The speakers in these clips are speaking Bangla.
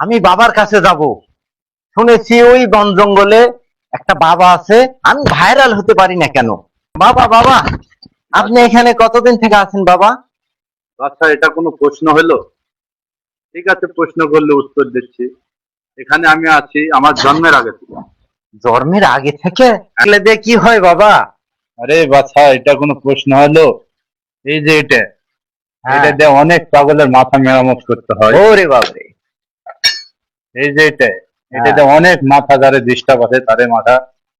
আমি বাবার কাছে যাব। শুনেছি ওই বন জঙ্গলে একটা বাবা আছে। আমি ভাইরাল হতে পারি না কেন? বাবা বাবা আপনি এখানে কতদিন থেকে আছেন বাবা? আচ্ছা এটা কোনো প্রশ্ন হলো? ঠিক আছে প্রশ্ন করলে উত্তর দিচ্ছি। এখানে আমি আছি আমার জন্মের আগে থেকে। জন্মের আগে থেকে? তাহলে দিয়ে কি হয় বাবা? আরে বাছা এটা কোনো প্রশ্ন হলো? এই যে এটা হ্যাঁ। এটা দিয়ে অনেক পাগলের মাথা মেরামত করতে হয়। ওরে বাবারে এই যে এটা হ্যাঁ। এটাতে অনেক মাথা যারে ডিস্টার্ব আছে তারে মাথা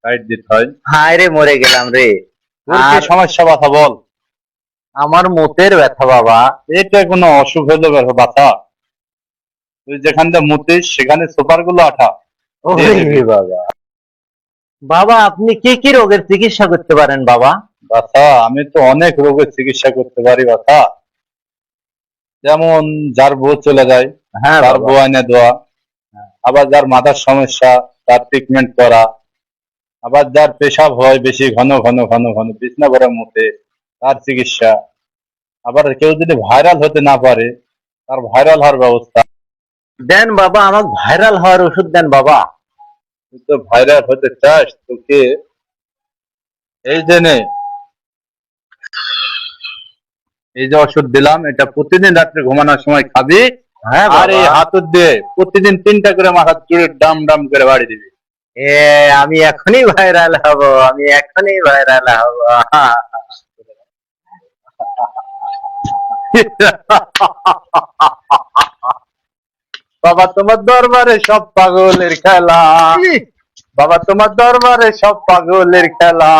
সাইড দিতে হয়। হায় রে মরে গেলাম রে। আর সমস্যা কথা বল? আমার মোতের ব্যথা বাবা। এটা কোনো অসুখ হলো বাছা। তুই যেখান দিয়ে মুতিস সেখানে সুপারগুলো আঠা। ওরে বাবা। বাবা আপনি কি কি রোগের চিকিৎসা করতে পারেন বাবা? বাছা আমি তো অনেক রোগের চিকিৎসা করতে পারি বাছা। যেমন যার বউ চলে যায় হ্যাঁ তার। বউ এনে দেওয়া। আবার যার মাথার সমস্যা তার ট্রিটমেন্ট করা আবার যার পেশাব হয় বেশি ঘন ঘন ঘন ঘন বিছনা করে মতে তার চিকিৎসা। আবার কেউ যদি ভাইরাল হতে না পারে তার ভাইরাল হওয়ার ব্যবস্থা। দেন বাবা আমাকে ভাইরাল হওয়ার ওষুধ দেন বাবা। তুই তো ভাইরাল হতে চাস তোকে এই যে এই যে ওষুধ দিলাম এটা প্রতিদিন রাত্রে ঘুমানোর সময় খাবি। আর এই হাতুর দিয়ে প্রতিদিন তিনটা করে মাথা চুড়ে ডাম ডাম করে বাড়ি দিবি। এ আমি এখনই ভাইরাল হব আমি এখনই ভাইরাল হব। বাবা তোমার দরবারে সব পাগলের খেলা। বাবা তোমার দরবারে সব পাগলের খেলা।